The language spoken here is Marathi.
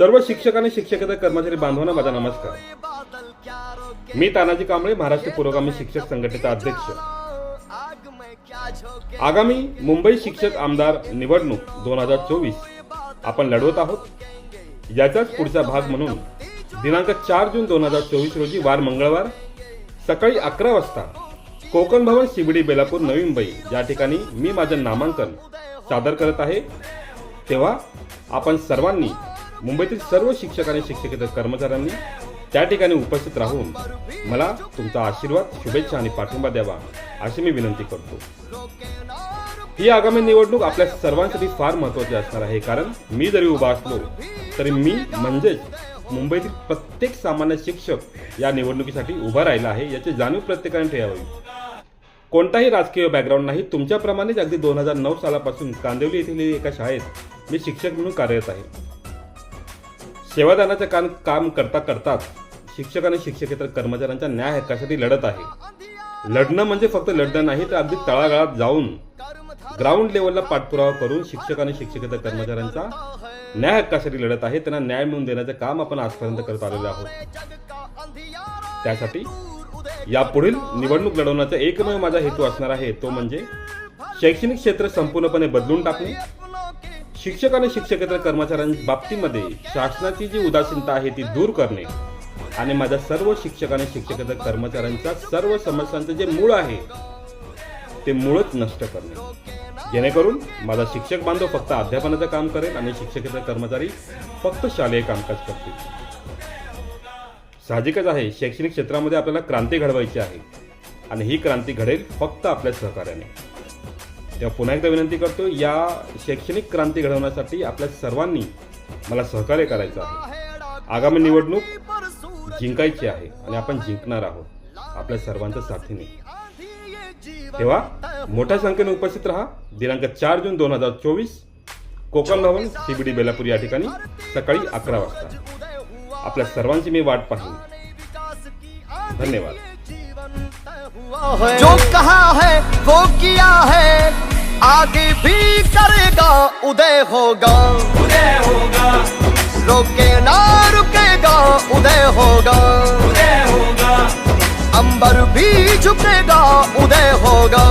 सर्व शिक्षक आणि शिक्षकेतर कर्मचारी बांधवांना माझा नमस्कार. मी तानाजी कांबळे महाराष्ट्र पुरोगामी शिक्षक संघटनेचा अध्यक्ष. आगामी मुंबई शिक्षक आमदार निवडणूक दोन हजार चोवीस आपण लढवत आहोत. याचाच पुढचा भाग म्हणून दिनांक चार जून दोन हजार चोवीस रोजी वार मंगळवार सकाळी अकरा वाजता कोकण भवन शिबडी बेलापूर नवी मुंबई या ठिकाणी मी माझं नामांकन सादर करत आहे तेव्हा आपण सर्वांनी मुंबईतील सर्व शिक्षक आणि शिक्षकेतर कर्मचाऱ्यांनी त्या ठिकाणी उपस्थित राहून मला तुमचा आशीर्वाद शुभेच्छा आणि पाठिंबा द्यावा अशी मी विनंती करतो. ही आगामी निवडणूक आपल्या सर्वांसाठी फार महत्वाची असणार आहे. कारण मी जरी उभा असलो तरी मी म्हणजेच मुंबईतील प्रत्येक सामान्य शिक्षक या निवडणुकीसाठी उभा राहिला आहे याची जाणीव प्रत्येकाने ठेवावी. कोणताही राजकीय बॅकग्राऊंड नाही. तुमच्याप्रमाणेच अगदी दोन हजार नऊ सालापासून कांदिवली येथील एका शाळेत मी शिक्षक म्हणून कार्यरत आहे. सेवादानाचं काम काम करता करताच शिक्षक आणि शिक्षकेतर कर्मचाऱ्यांच्या न्याय हक्कासाठी लढत आहे. लढणं म्हणजे फक्त लढणं नाही तर अगदी तळागाळात जाऊन ग्राउंड लेवलला पाठपुरावा करून शिक्षक आणि शिक्षकेतर कर्मचाऱ्यांचा न्याय हक्कासाठी लढत आहे. त्यांना न्याय मिळवून देण्याचं काम आपण आजपर्यंत करत आलेलो आहोत. त्यासाठी यापुढील निवडणूक लढवण्याचा एकमेव माझा हेतू असणार आहे तो म्हणजे शैक्षणिक क्षेत्र संपूर्णपणे बदलून टाकणे. शिक्षक आणि शिक्षकेतर कर्मचाऱ्यांच्या बाबतीमध्ये शासनाची जी उदासीनता आहे ती दूर करणे आणि माझ्या सर्व शिक्षक आणि शिक्षकेतर कर्मचाऱ्यांच्या सर्व समस्यांचं जे मूळ आहे ते मूळच नष्ट करणे. जेणेकरून माझा शिक्षक बांधव फक्त अध्यापनाचं काम करेल आणि शिक्षकेतर कर्मचारी फक्त शालेय कामकाज करतील. साहजिकच आहे शैक्षणिक क्षेत्रामध्ये आपल्याला क्रांती घडवायची आहे आणि ही क्रांती घडेल फक्त आपल्या सहकार्याने. तेव्हा पुन्हा एकदा विनंती करतो या शैक्षणिक क्रांती घडवण्यासाठी आपल्या सर्वांनी मला सहकार्य करायचं आहे. आगामी निवडणूक जिंकायची आहे आणि आपण जिंकणार आहोत आपल्या सर्वांच्या साथीने. तेव्हा मोठ्या संख्येने उपस्थित राहा. दिनांक चार जून दोन हजार चोवीस कोकण भवन सीबीडी बेलापूर या ठिकाणी सकाळी अकरा वाजता. आपल्या सर्वांची मी वाट पाहिली धन्यवाद. जो कहा है वो किया है आगे भी करेगा उदय होगा। उदय होगा। रोके ना रुकेगा उदय होगा। उदय होगा। अंबर भी झुकेगा उदय होगा।